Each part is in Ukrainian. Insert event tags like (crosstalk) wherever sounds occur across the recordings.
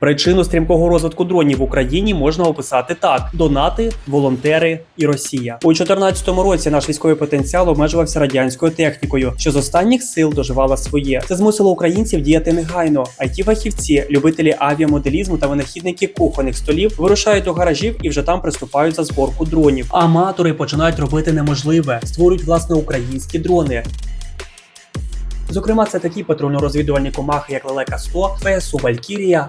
Причину стрімкого розвитку дронів в Україні можна описати так: донати, волонтери і Росія. У 2014 році наш військовий потенціал обмежувався радянською технікою, що з останніх сил доживала своє. Це змусило українців діяти негайно. it фахівці, любителі авіамоделізму та винахідники кухонних столів вирушають до гаражів і вже там приступають за зборку дронів. Аматори починають робити неможливе, створюють власне українські дрони. Зокрема, це такі патрульно-розвідувальні комахи, як Лелека 100, ПСУ Валькірія.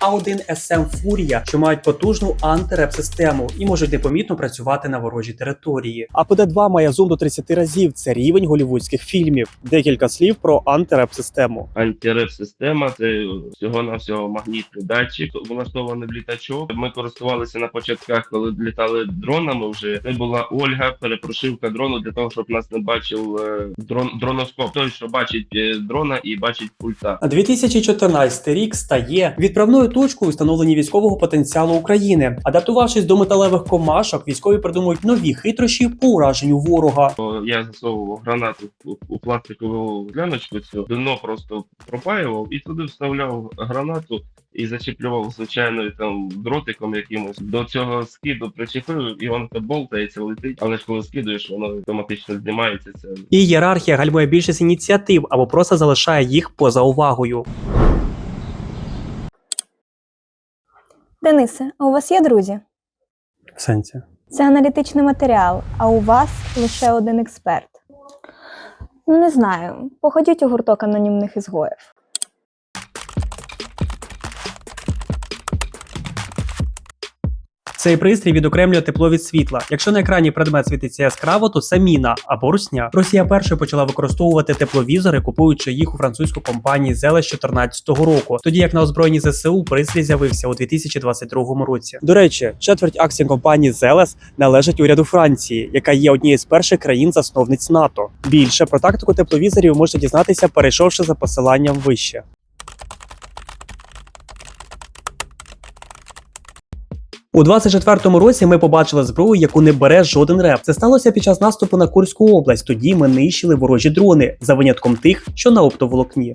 А1 СМ Фурія, що мають потужну антиреп-систему і можуть непомітно працювати на ворожій території. А ПД-2 має зум до 30 разів. Це рівень голівудських фільмів. Декілька слів про антиреп-систему. Антиреп-система це всього на всього магнітний датчик, влаштований в літачок. Ми користувалися на початках, коли літали дронами. Вже це була Ольга, перепрошивка дрону для того, щоб нас не бачив е, дрон дроноскоп. Той, що бачить е, дрона і бачить пульта. А 2014 рік стає відправною точкою у встановленні військового потенціалу України. Адаптувавшись до металевих комашок, військові придумують нові хитрощі по ураженню ворога. Я засовував гранату у, пластикову гляночку, цю дно просто пропаював і туди вставляв гранату і зачіплював звичайною там дротиком якимось. До цього скиду причепив, і воно болтається, летить. Але ж коли скидуєш, воно автоматично знімається. Це І ієрархія гальмує більшість ініціатив або просто залишає їх поза увагою. Денисе, а у вас є друзі? В сенсі. Це аналітичний матеріал, а у вас лише один експерт. Ну, не знаю. Походіть у гурток анонімних ізгоїв. Цей пристрій відокремлює тепло від світла. Якщо на екрані предмет світиться яскраво, то це міна або русня. Росія першою почала використовувати тепловізори, купуючи їх у французьку компанії Зеле з 2014 року, тоді як на озброєнні ЗСУ пристрій з'явився у 2022 році. До речі, четверть акцій компанії Зелес належить уряду Франції, яка є однією з перших країн-засновниць НАТО. Більше про тактику тепловізорів можете дізнатися, перейшовши за посиланням вище. У 24-му році ми побачили зброю, яку не бере жоден реп. Це сталося під час наступу на Курську область. Тоді ми нищили ворожі дрони за винятком тих, що на оптоволокні.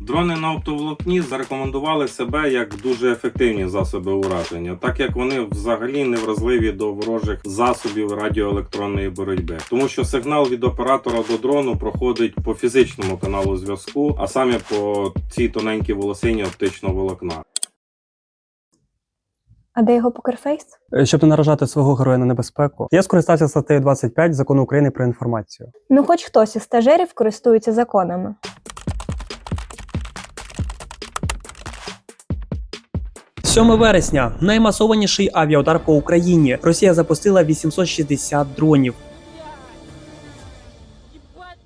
Дрони на оптоволокні зарекомендували себе як дуже ефективні засоби ураження, так як вони взагалі не вразливі до ворожих засобів радіоелектронної боротьби, тому що сигнал від оператора до дрону проходить по фізичному каналу зв'язку, а саме по цій тоненькій волосині оптичного волокна. А де його покерфейс? Е, Щоб не наражати свого героя на небезпеку, я скористався статтею 25 закону України про інформацію. Ну, хоч хтось із стажерів користується законами. – Сьоме вересня наймасованіший авіаудар по Україні. Росія запустила 860 дронів.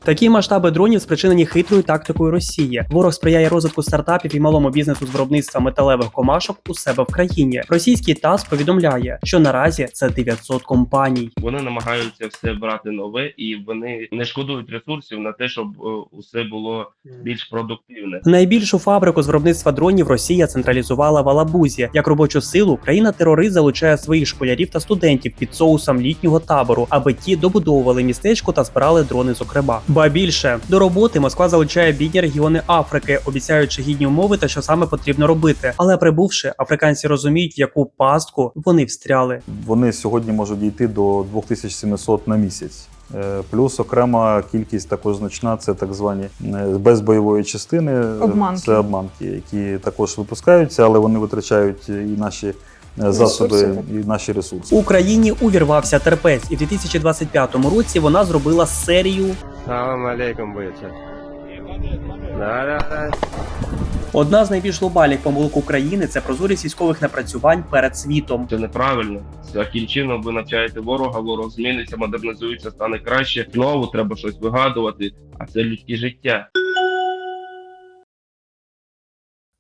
Такі масштаби дронів спричинені хитрою тактикою Росії. Ворог сприяє розвитку стартапів і малому бізнесу з виробництва металевих комашок у себе в країні. Російський ТАСС повідомляє, що наразі це 900 компаній. вони намагаються все брати нове, і вони не шкодують ресурсів на те, щоб е, усе було більш продуктивне. Найбільшу фабрику з виробництва дронів Росія централізувала в Алабузі. Як робочу силу, країна терорист залучає своїх школярів та студентів під соусом літнього табору, аби ті добудовували містечко та збирали дрони. Зокрема, ба більше до роботи Москва залучає бідні регіони Африки, обіцяючи гідні умови та що саме потрібно робити. Але прибувши, африканці розуміють, в яку пастку вони встряли. Вони сьогодні можуть дійти до 2700 на місяць. Е, Плюс окрема кількість також значна це так звані е, безбойової частини. Обманки. Це обманки, які також випускаються, але вони витрачають і наші е, засоби, Ресурси. і наші ресурси. В Україні увірвався терпець, і в 2025 році вона зробила серію Салам алейкум, бойця. Да-да-да. Одна з найбільш глобальних помилок України це прозорість військових напрацювань перед світом. Це неправильно. Таким чином ви навчаєте ворога, ворог зміниться, модернізується, стане краще. Знову треба щось вигадувати, а це людське життя.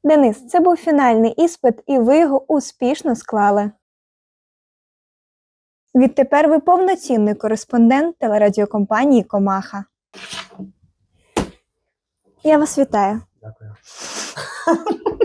Денис, це був фінальний іспит, і ви його успішно склали. Відтепер ви повноцінний кореспондент телерадіокомпанії Комаха. Я вас вітаю. Дякую. (laughs)